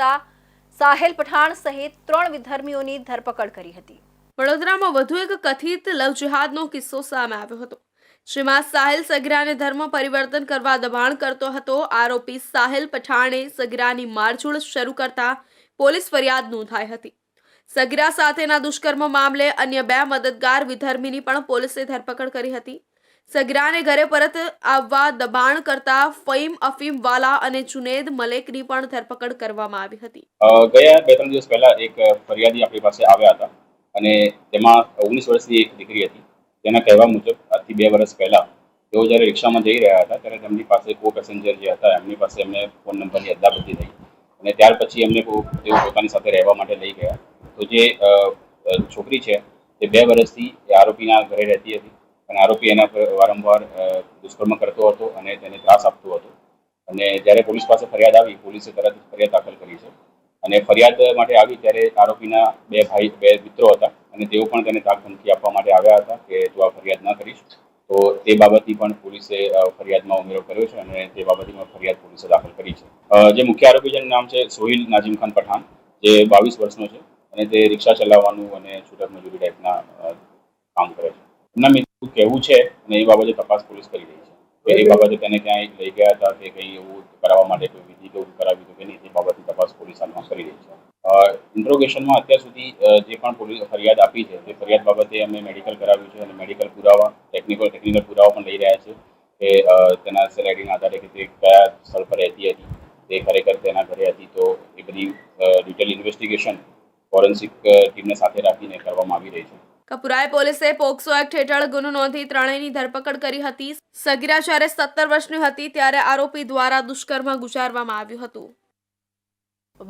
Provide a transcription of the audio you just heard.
કરતા સાહેલ પઠાણ સહિત ત્રણ વિધર્મીઓની ધરપકડ કરી હતી. વડોદરામાં વધુ એક કથિત લવ જિહાદનો કિસ્સો સામે આવ્યો હતો. જેમાં સાહેલ સગરાને ધર્મ પરિવર્તન કરવા દબાણ કરતો હતો. આરોપી સાહેલ પઠાણે સગીરાની મારઝૂડ શરૂ કરતા પોલીસ ફરિયાદ નોંધાઈ હતી. સગીરા સાથેના દુષ્કર્મ મામલે અન્ય બે મદદગાર વિધર્મીની પણ પોલીસે ધરપકડ કરી હતી. સગીરાને ઘરે પરત આવવા દબાણ કરતા અફીમ વાલા અને જુનેદ મલેકની પણ ધરપકડ કરવામાં આવી હતી. ગયા બે ત્રણ દિવસ પહેલા એક ફરિયાદી આપણી પાસે આવ્યા હતા અને તેમાં ઓગણીસ વર્ષની એક દીકરી હતી. તેના કહેવા મુજબ આજથી બે વર્ષ પહેલા તેઓ જ્યારે રિક્ષામાં જઈ રહ્યા હતા ત્યારે તેમની પાસે કો પેસેન્જર જે હતા એમની પાસે એમને ફોન નંબરની અદલાબદલી થઈ. અને ત્યાર પછી એમને તેઓ પોતાની સાથે રહેવા માટે લઈ ગયા. તો જે છોકરી છે તે બે વર્ષથી એ આરોપીના ઘરે રહેતી હતી. અને આરોપી એના પર વારંવાર દુષ્કર્મ કરતો હતો અને તેને ત્રાસ આપતો હતો. અને જ્યારે પોલીસ પાસે ફરિયાદ આવી, પોલીસે તરત જ ફરિયાદ દાખલ કરી છે. અને ફરિયાદ માટે આવી ત્યારે આરોપીના બે ભાઈ, બે મિત્રો હતા અને તેઓ પણ તેને તાક ધમકી આપવા માટે આવ્યા હતા કે તું આ ફરિયાદ ન કરીશ. તો તે બાબતની પણ પોલીસે ફરિયાદમાં ઉમેરો કર્યો છે અને તે બાબતની ફરિયાદ પોલીસે દાખલ કરી છે. જે મુખ્ય આરોપી જેનું નામ છે સોહિલ નાજીમ ખાન પઠાણ, જે બાવીસ વર્ષનો છે અને તે રિક્ષા ચલાવવાનું અને છૂટક મજૂરી ટાઈપના કામ કરે છે. એમના કહેવું છે અને એ બાબતે તપાસ પોલીસ કરી રહી છે? એ બાબતે તેને ક્યાંય લઈ ગયા હતા કે કંઈ એવું કરાવવા માટે કોઈ વિધિ કે એવું કરાવ્યું હતું કે નહીં તે બાબતની તપાસ પોલીસ હાલમાં કરી રહી છે. ઇન્ટ્રોગેશનમાં અત્યાર સુધી જે પણ પોલીસ ફરિયાદ આપી છે તે ફરિયાદ બાબતે અમે મેડિકલ કરાવ્યું છે અને મેડિકલ પુરાવા ટેકનિકલ ટેકનિકલ પુરાવા પણ લઈ રહ્યા છે કે તેના સેલેરીના આધારે કે તે કયા સ્થળ પર રહેતી હતી તે ખરેખર તેના ઘરે હતી તો એ બધી ડિટેલ ઇન્વેસ્ટિગેશન ફોરેન્સિક ટીમને સાથે રાખીને કરવામાં આવી રહી છે. કપુરાએ પોલીસે પોક્સો એક્ટ હેઠળ ગુનો નોંધી ત્રણેયની ધરપકડ કરી હતી. સગીરા જ્યારે સત્તર વર્ષની હતી ત્યારે આરોપી દ્વારા દુષ્કર્મ ગુજારવામાં આવ્યું હતું.